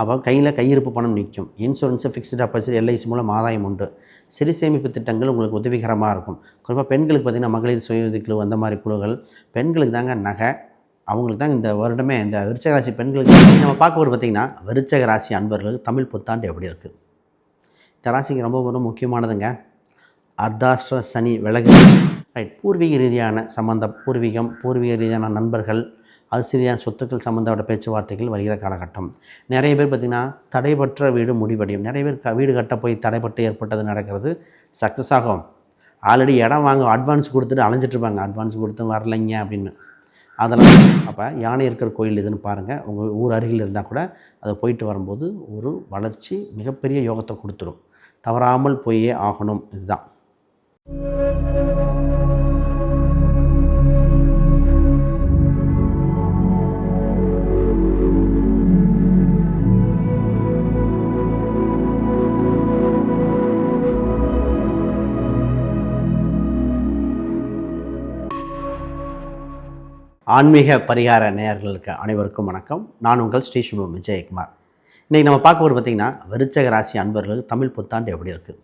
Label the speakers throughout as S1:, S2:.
S1: அப்போ கையில் கையிருப்பு பணம் நிற்கும். இன்சூரன்ஸு ஃபிக்ஸ்டு டெபாசிட் எல்ஐசி மூலம் ஆதாயம் உண்டு. சிறு சேமிப்பு திட்டங்கள் உங்களுக்கு உதவிகரமாக இருக்கும். குறிப்பாக பெண்களுக்கு பார்த்திங்கன்னா மகளிர் சுய உதவிக்குழு குழு அந்த மாதிரி குழுக்கள் பெண்களுக்கு தாங்க நகை அவங்களுக்கு தான் இந்த வருடமே இந்த விருச்சக ராசி பெண்களுக்கு நம்ம பார்க்க போகிறது பார்த்திங்கன்னா விருச்சக ராசி அன்பர்களுக்கு தமிழ் புத்தாண்டு எப்படி இருக்குது இந்த ராசிக்கு ரொம்ப ரொம்ப முக்கியமானதுங்க. அர்த்தாஷ்டிர சனி விலகு. ரைட் பூர்வீக ரீதியான சம்மந்த பூர்வீகம் பூர்வீக ரீதியான நண்பர்கள் அது ரீதியான சொத்துக்கள் சம்மந்தப்பட்ட பேச்சுவார்த்தைகள் வருகிற காலகட்டம். நிறைய பேர் பார்த்திங்கன்னா தடைபற்ற வீடு முடிவடையும். நிறைய பேர் க வீடு கட்ட போய் தடைப்பட்டு ஏற்பட்டது நடக்கிறது சக்ஸஸ் ஆகும். ஆல்ரெடி இடம் வாங்க அட்வான்ஸ் கொடுத்துட்டு அலைஞ்சிட்ருப்பாங்க அட்வான்ஸ் கொடுத்து வரலைங்க அப்படின்னு. அதெல்லாம் அப்போ யானை இருக்கிற கோயில் எதுன்னு பாருங்கள் உங்கள் ஊர் அருகில் இருந்தால் கூட அதை போயிட்டு வரும்போது ஒரு வளர்ச்சி மிகப்பெரிய யோகத்தை கொடுத்துரும். தவறாமல் போயே ஆகணும். இதுதான். ஆன்மீக பரிகார நேயர்களுக்கு அனைவருக்கும் வணக்கம். நான் உங்கள் ஸ்ரீ சுபம் விஜயகுமார். இன்றைக்கி நம்ம பார்க்க போகிறது பார்த்திங்கன்னா விருச்சக ராசி அன்பர்களுக்கு தமிழ் புத்தாண்டு எப்படி இருக்குது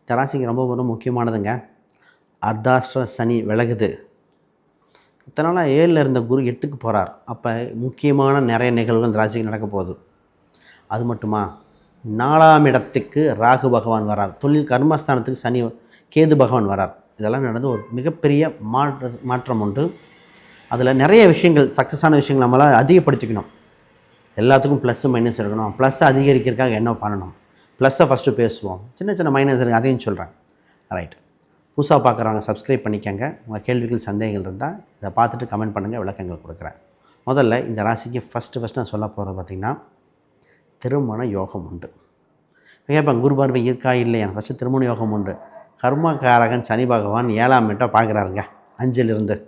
S1: இந்த ராசிக்கு ரொம்ப ரொம்ப முக்கியமானதுங்க. அர்த்தாஷ்டிர சனி விலகுது. இத்தனை நாளாக ஏழில் இருந்த குரு எட்டுக்கு போகிறார் அப்போ முக்கியமான நிறைய நிகழ்வுகள் இந்த ராசிக்கு நடக்க போகுது. அது மட்டுமா? நாலாம் இடத்துக்கு ராகு பகவான் வரார். தொழில் கர்மஸ்தானத்துக்கு சனி கேது பகவான் வரார். இதெல்லாம் நடந்து ஒரு மிகப்பெரிய மாற்ற மாற்றம் உண்டு. அதில் நிறைய விஷயங்கள் சக்ஸஸான விஷயங்கள் நம்மளால் அதிகப்படுத்திக்கணும். எல்லாத்துக்கும் ப்ளஸ்ஸு மைனஸ் இருக்கணும். ப்ளஸ் அதிகரிக்கிறதுக்காக என்ன பண்ணணும்? ப்ளஸ்ஸை ஃபஸ்ட்டு பேசுவோம். சின்ன சின்ன மைனஸ் இருக்குது அதையும் சொல்கிறேன் ரைட் புதுசாக பார்க்குறவங்க சப்ஸ்கிரைப் பண்ணிக்கங்க. உங்கள் கேள்விகள் சந்தேகங்கள் இருந்தால் இதை பார்த்துட்டு கமெண்ட் பண்ணுங்கள் விளக்கங்கள் கொடுக்குறேன். முதல்ல இந்த ராசிக்கு ஃபஸ்ட்டு ஃபஸ்ட்டு நான் சொல்ல போகிறது பார்த்திங்கன்னா திருமண யோகம் உண்டு. கேட்பேன் குரு பார்வை இருக்கா இல்லையா? ஃபஸ்ட்டு திருமண யோகம் உண்டு. கர்மகாரகன் சனி பகவான் ஏழாம் மீட்டாக பார்க்குறாருங்க. அஞ்சிலிருந்து.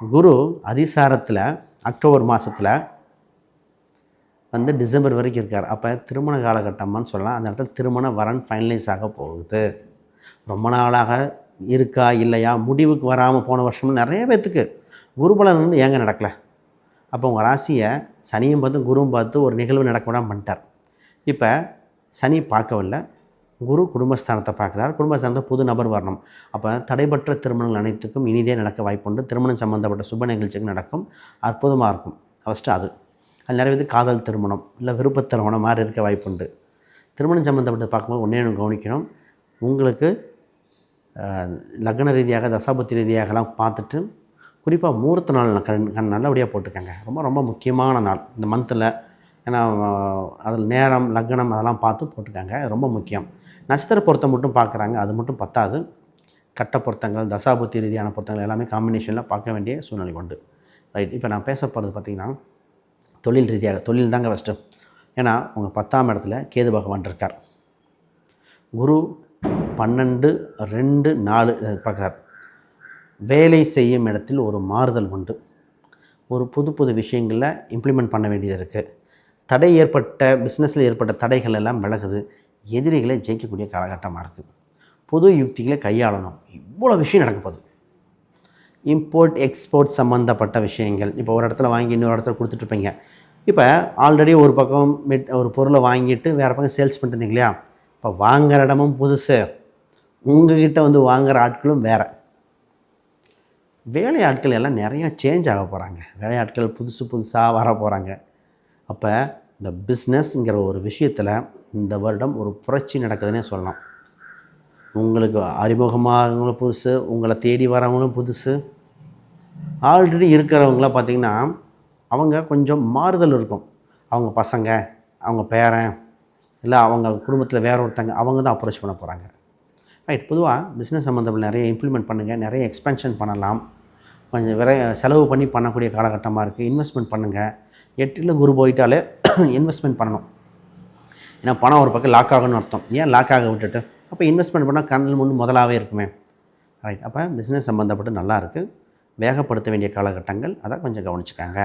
S1: குரு அதிசாரத்தில் அக்டோபர் மாதத்தில் வந்து டிசம்பர் வரைக்கும் இருக்கார். அப்போ திருமண காலகட்டம்னு சொல்லலாம். அந்த இடத்துல திருமண வரன் ஃபைனலைஸ் ஆக போகுது. ரொம்ப நாளாக இருக்கா இல்லையா முடிவுக்கு வராமல் போன வருஷம்னு நிறைய பேர்த்துக்கு குருபலன் வந்து ஏங்க நடக்கலை. அப்போ உங்கள் ராசியை சனியும் பார்த்து குருவும் பார்த்து ஒரு நிகழ்வு நடக்க விடாமல் பண்ணிட்டார். இப்போ சனி பார்க்கவில்லை. குரு குடும்பஸ்தானத்தை பார்க்குறார். குடும்பஸ்தானத்தை புது நபர் வரணும். அப்போ தடைபற்ற திருமணங்கள் அனைத்துக்கும் இனிதே நடக்க வாய்ப்புண்டு. திருமணம் சம்மந்தப்பட்ட சுப நிகழ்ச்சிக்கு நடக்கும். அற்புதமாக இருக்கும். ஃபஸ்ட்டு அது. அது நிறைய பேருக்கு காதல் திருமணம் இல்லை விருப்ப திருமணம் மாதிரி இருக்க வாய்ப்புண்டு. திருமணம் சம்மந்தப்பட்டது பார்க்கும்போது ஒன்றே ஒன்று கவனிக்கணும். உங்களுக்கு லக்ன ரீதியாக தசாபுத்தி ரீதியாகலாம் பார்த்துட்டு குறிப்பாக மூர்த்த நாள் கண் கண் நல்லபடியாக போட்டுக்கங்க ரொம்ப ரொம்ப முக்கியமான நாள். இந்த மந்தில் ஏன்னா அதில் நேரம் லக்னம் அதெல்லாம் பார்த்து போட்டுக்கோங்க ரொம்ப முக்கியம். நட்சத்திர பொருத்தம் மட்டும் பார்க்குறாங்க. அது மட்டும் பத்தாது. கட்ட பொருத்தங்கள் தசாபுத்தி ரீதியான பொருத்தங்கள் எல்லாமே காம்பினேஷனில் பார்க்க வேண்டிய சூழ்நிலை உண்டு. ரைட் இப்போ நான் பேச போகிறது பார்த்திங்கன்னா தொழில் ரீதியாக தொழில் தாங்க ஃபஸ்ட்டு ஏன்னா உங்கள் பத்தாம் இடத்துல கேது பகவான் இருக்கார். குரு பன்னெண்டு ரெண்டு நாலு பார்க்குறார். வேலை செய்யும் இடத்தில் ஒரு மாறுதல் உண்டு. ஒரு புது புது விஷயங்களில் இம்ப்ளிமெண்ட் பண்ண வேண்டியது இருக்குது தடை ஏற்பட்ட பிஸ்னஸில் ஏற்பட்ட தடைகள் எல்லாம் விலகுது. எதிரிகளை ஜெயிக்கக்கூடிய காலகட்டமாக இருக்குது. புது யுக்திகளை கையாளணும். இவ்வளோ விஷயம் நடக்க போகுது. இம்போர்ட் எக்ஸ்போர்ட் சம்மந்தப்பட்ட விஷயங்கள். இப்போ ஒரு இடத்துல வாங்கி இன்னொரு இடத்துல கொடுத்துட்ருப்பீங்க இப்போ ஆல்ரெடி ஒரு பக்கம் மெட் ஒரு பொருளை வாங்கிட்டு வேறு பக்கம் சேல்ஸ் பண்ணிட்டு இல்லையா? இப்போ வாங்குற இடமும் புதுசு. உங்ககிட்ட வந்து வாங்குகிற ஆட்களும் வேறு. வேலை ஆட்கள் எல்லாம் நிறையா சேஞ்ச் ஆக போகிறாங்க வேலையாட்கள் புதுசு புதுசாக வர போகிறாங்க அப்போ இந்த பிஸ்னஸ்ங்கிற ஒரு விஷயத்தில் இந்த வருடம் ஒரு புரட்சி நடக்குதுன்னே சொல்லலாம். உங்களுக்கு அறிமுகமாகவங்களும் புதுசு உங்களை தேடி வரவங்களும் புதுசு. ஆல்ரெடி இருக்கிறவங்களாம் பார்த்திங்கன்னா அவங்க கொஞ்சம் மாறுதல் இருக்கும். அவங்க பசங்க அவங்க பேரன் இல்லை அவங்க குடும்பத்தில் வேற ஒருத்தங்க அவங்க தான் அப்ரோச் பண்ண போகிறாங்க ரைட் பொதுவாக பிஸ்னஸ் சம்மந்தப்பட்ட நிறைய இம்ப்ளிமெண்ட் பண்ணுங்கள் நிறைய எக்ஸ்பென்ஷன் பண்ணலாம். கொஞ்சம் விரை செலவு பண்ணி பண்ணக்கூடிய காலகட்டமாக இருக்குது இன்வெஸ்ட்மெண்ட் பண்ணுங்கள் எட்டில் குரு போயிட்டாலே இன்வெஸ்ட்மெண்ட் பண்ணணும். ஏன்னா பணம் ஒரு பக்கம் லாக் ஆகணும்னு அர்த்தம். ஏன் லாக் ஆக விட்டுட்டு? அப்போ இன்வெஸ்ட்மெண்ட் பண்ணால் கண்ணில் முன் முதலாகவே இருக்குமே. ரைட் அப்போ பிஸ்னஸ் சம்மந்தப்பட்டு நல்லாயிருக்கு வேகப்படுத்த வேண்டிய காலகட்டங்கள் அதை கொஞ்சம் கவனிச்சுக்காங்க.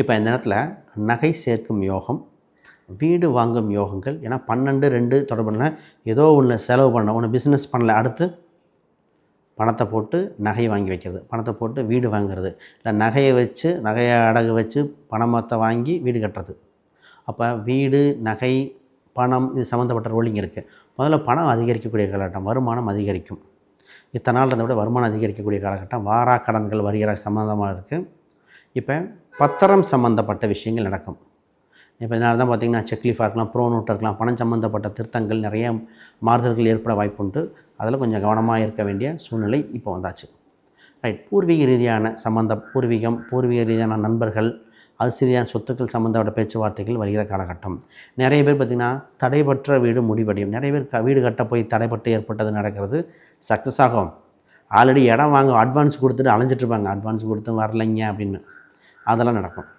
S1: இப்போ இந்த நேரத்தில் நகை சேர்க்கும் யோகம் வீடு வாங்கும் யோகங்கள் ஏன்னா பன்னெண்டு ரெண்டு தொடர்புல ஏதோ ஒன்று செலவு பண்ண ஒன்று பிஸ்னஸ் பண்ணல அடுத்து பணத்தை போட்டு நகை வாங்கி வைக்கிறது பணத்தை போட்டு வீடு வாங்குறது இல்லை நகையை வச்சு நகையை அடகு வச்சு பணமத்தை வாங்கி வீடு கட்டுறது. அப்போ வீடு நகை பணம் இது சம்மந்தப்பட்ட ரோலிங் இருக்குது முதல்ல பணம் அதிகரிக்கக்கூடிய காலகட்டம் வருமானம் அதிகரிக்கும். இத்தனை நாள் இருந்த விட வருமானம் அதிகரிக்கக்கூடிய காலகட்டம் வாரா கடன்கள் வருகிற சம்மந்தமாக இருக்குது இப்போ பத்திரம் சம்மந்தப்பட்ட விஷயங்கள் நடக்கும். இப்போ இதனால தான் பார்த்திங்கன்னா செக்லீஃபாக இருக்கலாம் ப்ரோ நோட்டாக இருக்கலாம் பணம் சம்மந்தப்பட்ட திருத்தங்கள் நிறைய மாறுதல்கள் ஏற்பட வாய்ப்புண்டு. அதில் கொஞ்சம் கவனமாக இருக்க வேண்டிய சூழ்நிலை இப்போ வந்தாச்சு. ரைட் பூர்வீக ரீதியான சம்மந்த பூர்வீகம் பூர்வீக ரீதியான நண்பர்கள் அது ரீதியான சொத்துக்கள் சம்மந்தப்பட்ட பேச்சுவார்த்தைகள் வருகிற காலகட்டம். நிறைய பேர் பார்த்திங்கன்னா தடைபற்ற வீடு முடிவடையும். நிறைய பேர் வீடு கட்ட போய் தடைப்பட்டு ஏற்பட்டது நடக்கிறது சக்ஸஸ் ஆகும். ஆல்ரெடி இடம் வாங்க அட்வான்ஸ் கொடுத்துட்டு அலைஞ்சிட்ருப்பாங்க அட்வான்ஸ் கொடுத்து வரலைங்க அப்படின்னு. அதெல்லாம் நடக்கும்.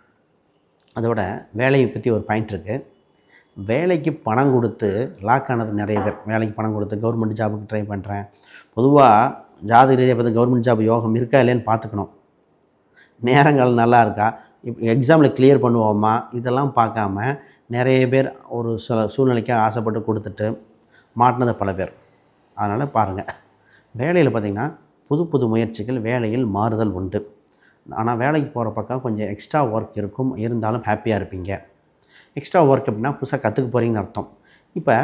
S1: அதோட வேலையை பற்றி ஒரு பாயிண்ட் இருக்குது வேலைக்கு பணம் கொடுத்து லாக் ஆனது நிறைய பேர். வேலைக்கு பணம் கொடுத்து கவர்மெண்ட் ஜாபுக்கு ட்ரை பண்ணுறேன் பொதுவாக ஜாதக ரீதியாக பார்த்து கவர்மெண்ட் ஜாப் யோகம் இருக்கா இல்லைன்னு பார்த்துக்கணும். நேரங்கள் நல்லா இருக்கா? எக்ஸாமில் கிளியர் பண்ணுவோமா இதெல்லாம் பார்க்காம நிறைய பேர் ஒரு சில சூழ்நிலைக்காக ஆசைப்பட்டு கொடுத்துட்டு மாட்டினது பல பேர். அதனால் பாருங்கள் வேலையில் பார்த்திங்கன்னா புது புது முயற்சிகள் வேலையில் மாறுதல் உண்டு. ஆனால் வேலைக்கு போகிற பக்கம் கொஞ்சம் எக்ஸ்ட்ரா ஒர்க் இருக்கும் இருந்தாலும் ஹாப்பியாக இருப்பீங்க. எக்ஸ்ட்ரா ஒர்க் அப்படின்னா புதுசாக கற்றுக்க போகிறீங்கன்னு அர்த்தம். இப்போ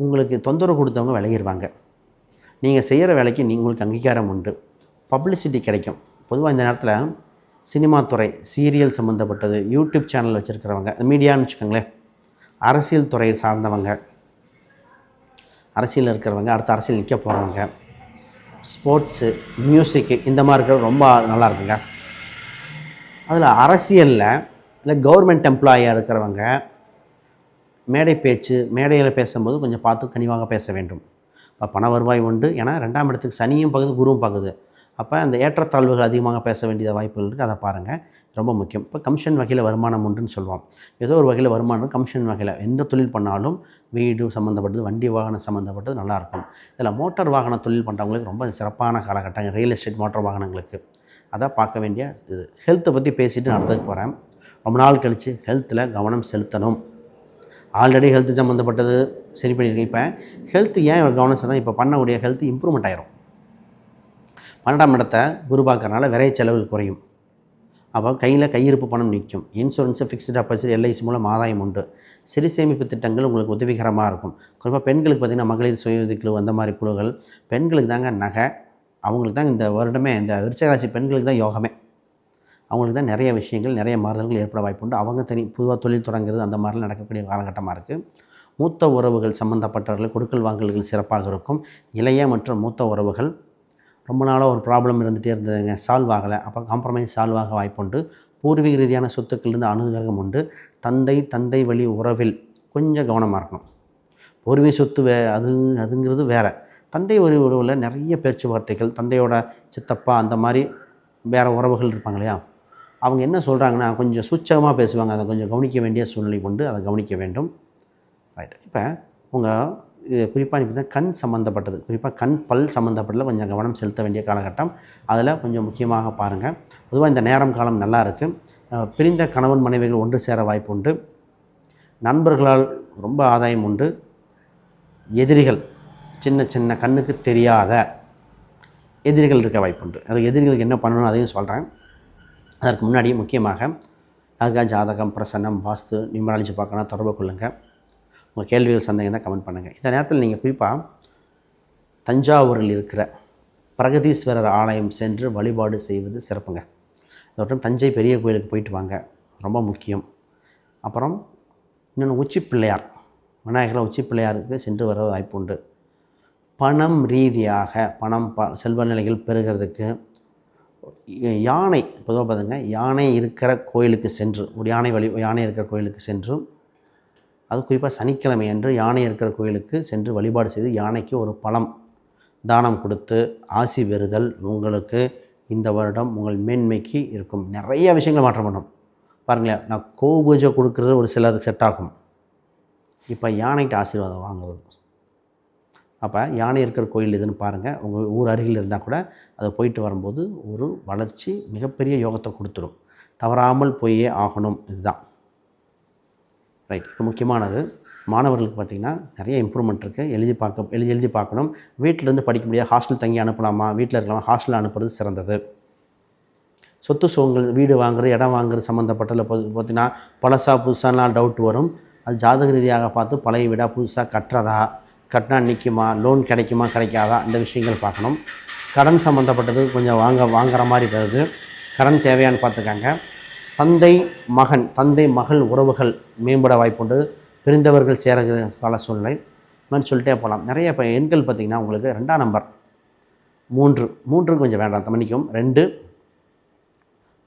S1: உங்களுக்கு தொந்தரவு கொடுத்தவங்க விலகிடுவாங்க நீங்கள் செய்கிற வேலைக்கு நீங்களுக்கு அங்கீகாரம் உண்டு. பப்ளிசிட்டி கிடைக்கும். பொதுவாக இந்த நேரத்தில் சினிமா துறை சீரியல் சம்மந்தப்பட்டது யூடியூப் சேனல் வச்சுருக்கிறவங்க மீடியான்னு வச்சுக்கோங்களேன் அரசியல் துறையை சார்ந்தவங்க அரசியலில் இருக்கிறவங்க அடுத்த அரசியல் நிற்க போகிறவங்க ஸ்போர்ட்ஸு மியூசிக்கு இந்த மாதிரி இருக்கிறது ரொம்ப நல்லா இருக்குங்க. அதில் அரசியலில் இல்லை கவர்மெண்ட் எம்ப்ளாயியாக இருக்கிறவங்க மேடை பேச்சு மேடையில் பேசும்போது கொஞ்சம் பார்த்து கனிவாக பேச வேண்டும். இப்போ பண வருவாய் உண்டு ஏன்னா ரெண்டாம் இடத்துக்கு சனியும் பார்க்குது குருவும் பார்க்குது அப்போ அந்த ஏற்றத்தாழ்வுகள் அதிகமாக பேச வேண்டிய வாய்ப்புகள் இருக்குது அதை பாருங்கள் ரொம்ப முக்கியம். இப்போ கமிஷன் வகையில் வருமானம் உண்டுன்னு சொல்லுவோம் ஏதோ ஒரு வகையில் வருமானம் கமிஷன் வகையில் எந்த தொழில் பண்ணாலும் வீடு சம்மந்தப்பட்டது வண்டி வாகனம் சம்மந்தப்பட்டது நல்லாயிருக்கும் இதில் மோட்டார் வாகன தொழில் பண்ணுறவங்களுக்கு ரொம்ப சிறப்பான காலகட்டம் ரியல் எஸ்டேட் மோட்டார் வாகனங்களுக்கு. அதான் பார்க்க வேண்டிய இது. ஹெல்த்தை பற்றி பேசிட்டு நான் அடுத்ததுக்கு போகிறேன் ரொம்ப நாள் கழித்து ஹெல்த்தில் கவனம் செலுத்தணும். ஆல்ரெடி ஹெல்த் சம்மந்தப்பட்டது சரி பண்ணியிருக்கேன். இப்போ ஹெல்த் ஏன் ஒரு கவனம் செலுத்தணும்? இப்போ பண்ணக்கூடிய ஹெல்த் இம்ப்ரூவ்மெண்ட் ஆயிரும். பன்னெண்டாம் இடத்தை குரு விரைய செலவுகள் குறையும். அப்போ கையில் கையிருப்பு பணம் நிற்கும். இன்சூரன்ஸு ஃபிக்ஸ்டு டெபாசிட் எல்ஐசி மூலம் ஆதாயம் உண்டு. சிறு சேமிப்பு திட்டங்கள் உங்களுக்கு உதவிகரமாக இருக்கும். குறிப்பாக பெண்களுக்கு பார்த்திங்கன்னா மகளிர் சுய உதவிக்குழு அந்த மாதிரி குழுக்கள் பெண்களுக்கு தாங்க நகை அவங்களுக்கு தான் இந்த வருடமே இந்த விருச்சகராசி பெண்களுக்கு தான் யோகமே. அவங்களுக்கு தான் நிறைய விஷயங்கள் நிறைய மாறுதல்கள் ஏற்பட வாய்ப்பு உண்டு. அவங்க தனி பொதுவாக தொழில் தொடங்குறது அந்த மாதிரிலாம் நடக்கக்கூடிய காலகட்டமாக இருக்குது மூத்த உறவுகள் சம்மந்தப்பட்டவர்கள் கொடுக்கல் வாங்கல்கள் சிறப்பாக இருக்கும். இளைய மற்றும் மூத்த உறவுகள் ரொம்ப நாளாக ஒரு ப்ராப்ளம் இருந்துகிட்டே இருந்ததுங்க. சால்வ் ஆகலை. அப்போ காம்ப்ரமைஸ் சால்வ் ஆக வாய்ப்புண்டு பூர்வீக ரீதியான சொத்துக்களிலிருந்து அனுகிரகம் உண்டு. தந்தை தந்தை வழி உறவில் கொஞ்சம் கவனமாக இருக்கணும். பூர்வீக சொத்து வே அது அதுங்கிறது வேறு. தந்தை ஒரு உறவில் நிறைய பேச்சுவார்த்தைகள் தந்தையோட சித்தப்பா அந்த மாதிரி வேறு உறவுகள் இருப்பாங்க இல்லையா? அவங்க என்ன சொல்கிறாங்கன்னா கொஞ்சம் சூச்சகமாக பேசுவாங்க. அதை கொஞ்சம் கவனிக்க வேண்டிய சூழ்நிலை கொண்டு அதை கவனிக்க வேண்டும். ரைட் இப்போ உங்கள் குறிப்பாக இப்போ கண் சம்மந்தப்பட்டது குறிப்பாக கண் பல் சம்மந்தப்பட்டதில் கொஞ்சம் கவனம் செலுத்த வேண்டிய காலகட்டம். அதில் கொஞ்சம் முக்கியமாக பாருங்கள் பொதுவாக இந்த நேரம் காலம் நல்லா இருக்குது பிரிந்த கணவன் மனைவிகள் ஒன்று சேர வாய்ப்பு உண்டு நண்பர்களால் ரொம்ப ஆதாயம் உண்டு. எதிரிகள் சின்ன சின்ன கண்ணுக்கு தெரியாத எதிரிகள் இருக்க வாய்ப்புண்டு. அது எதிரிகளுக்கு என்ன பண்ணணும் அதையும் சொல்கிறேன் அதற்கு முன்னாடி முக்கியமாக அதுக்காக ஜாதகம் பிரசன்னம் வாஸ்து நியூமராலஜி பார்க்கணும் தொடர்பு கொள்ளுங்கள் உங்கள் கேள்விகள் சந்தேகம் தான் கமெண்ட் பண்ணுங்கள். இந்த நேரத்தில் நீங்கள் குறிப்பாக தஞ்சாவூரில் இருக்கிற பிரகதீஸ்வரர் ஆலயம் சென்று வழிபாடு செய்வது சிறப்புங்க. அதோட்டம் தஞ்சை பெரிய கோயிலுக்கு போயிட்டு வாங்க ரொம்ப முக்கியம். அப்புறம் இன்னொன்று உச்சி பிள்ளையார் விநாயகர் உச்சி பிள்ளையாருக்கு சென்று வர வாய்ப்பு உண்டு. பணம் ரீதியாக பணம் ப செல்வ நிலைகள் பெறுகிறதுக்கு யானை பொதுவாக பார்த்துங்க யானை இருக்கிற கோயிலுக்கு சென்று ஒரு யானை வழி யானை இருக்கிற கோயிலுக்கு சென்று அது குறிப்பாக சனிக்கிழமை அன்று யானை இருக்கிற கோயிலுக்கு சென்று வழிபாடு செய்து யானைக்கு ஒரு பழம் தானம் கொடுத்து ஆசி பெறுதல் உங்களுக்கு இந்த வருடம் உங்கள் மேன்மைக்கு இருக்கும். நிறைய விஷயங்கள் மாற்றம் பண்ணும். பாருங்களேன் நான் கோ பூஜை கொடுக்குறது ஒரு சிலருக்கு செட் ஆகும். இப்போ யானைகிட்ட ஆசீர்வாதம் வாங்குறது. அப்போ யானை இருக்கிற கோயில் எதுன்னு பாருங்கள் உங்கள் ஊர் அருகில் இருந்தால் கூட அதை போயிட்டு வரும்போது ஒரு வளர்ச்சி மிகப்பெரிய யோகத்தை கொடுத்துரும். தவறாமல் போயே ஆகணும். இதுதான். ரைட் இப்போ முக்கியமானது மாணவர்களுக்கு பார்த்திங்கன்னா நிறைய இம்ப்ரூவ்மெண்ட் இருக்குது எழுதி பார்க்க எழுதி எழுதி பார்க்கணும். வீட்டிலேருந்து படிக்க முடியாது. ஹாஸ்டல் தங்கி அனுப்பலாமா? வீட்டில் இருக்கலாம். ஹாஸ்டலில் அனுப்புறது சிறந்தது. சொத்து சுகங்கள் வீடு வாங்குறது இடம் வாங்குறது சம்மந்தப்பட்டதில் பார்த்தீங்கன்னா பழசா புதுசாலாம் டவுட் வரும். அது ஜாதக ரீதியாக பார்த்து பழைய வீடாக புதுசாக கட்டுறதா? கட்டினா நிற்குமா லோன் கிடைக்குமா? கிடைக்காதா? இந்த விஷயங்கள் பார்க்கணும். கடன் சம்மந்தப்பட்டது கொஞ்சம் வாங்க வாங்குற மாதிரி வருது. கடன் தேவையான்னு பார்த்துக்காங்க. தந்தை மகன் தந்தை மகள் உறவுகள் மேம்பட வாய்ப்புண்டு. பிரிந்தவர்கள் சேர கால சூழ்நிலை. மாதிரி சொல்லிட்டே போகலாம். நிறைய இப்போ எண்கள் பார்த்திங்கன்னா உங்களுக்கு ரெண்டாம் நம்பர். மூன்று. மூன்று கொஞ்சம் வேண்டாம். மன்னிக்கும் ரெண்டு.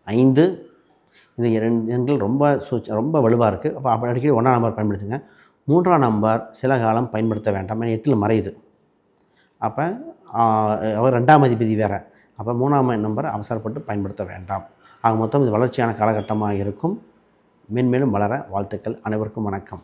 S1: ஐந்து. இது ரெண்டு எண்கள் ரொம்ப சூச் ரொம்ப வலுவாக இருக்குது அப்போ அப்போ அடிக்கடி ஒன்றாம் நம்பர் பயன்படுத்துங்க. மூன்றாம் நம்பர் சில காலம் பயன்படுத்த வேண்டாம். எட்டில் மறையுது. அப்போ அவர் ரெண்டாம் அதிபதி வேறு. அப்போ மூணாம் நம்பர் அவசரப்பட்டு பயன்படுத்த வேண்டாம். ஆக மொத்தம் இது வளர்ச்சியான காலகட்டமாக இருக்கும். மென்மேலும் வளர வாழ்த்துக்கள். அனைவருக்கும் வணக்கம்.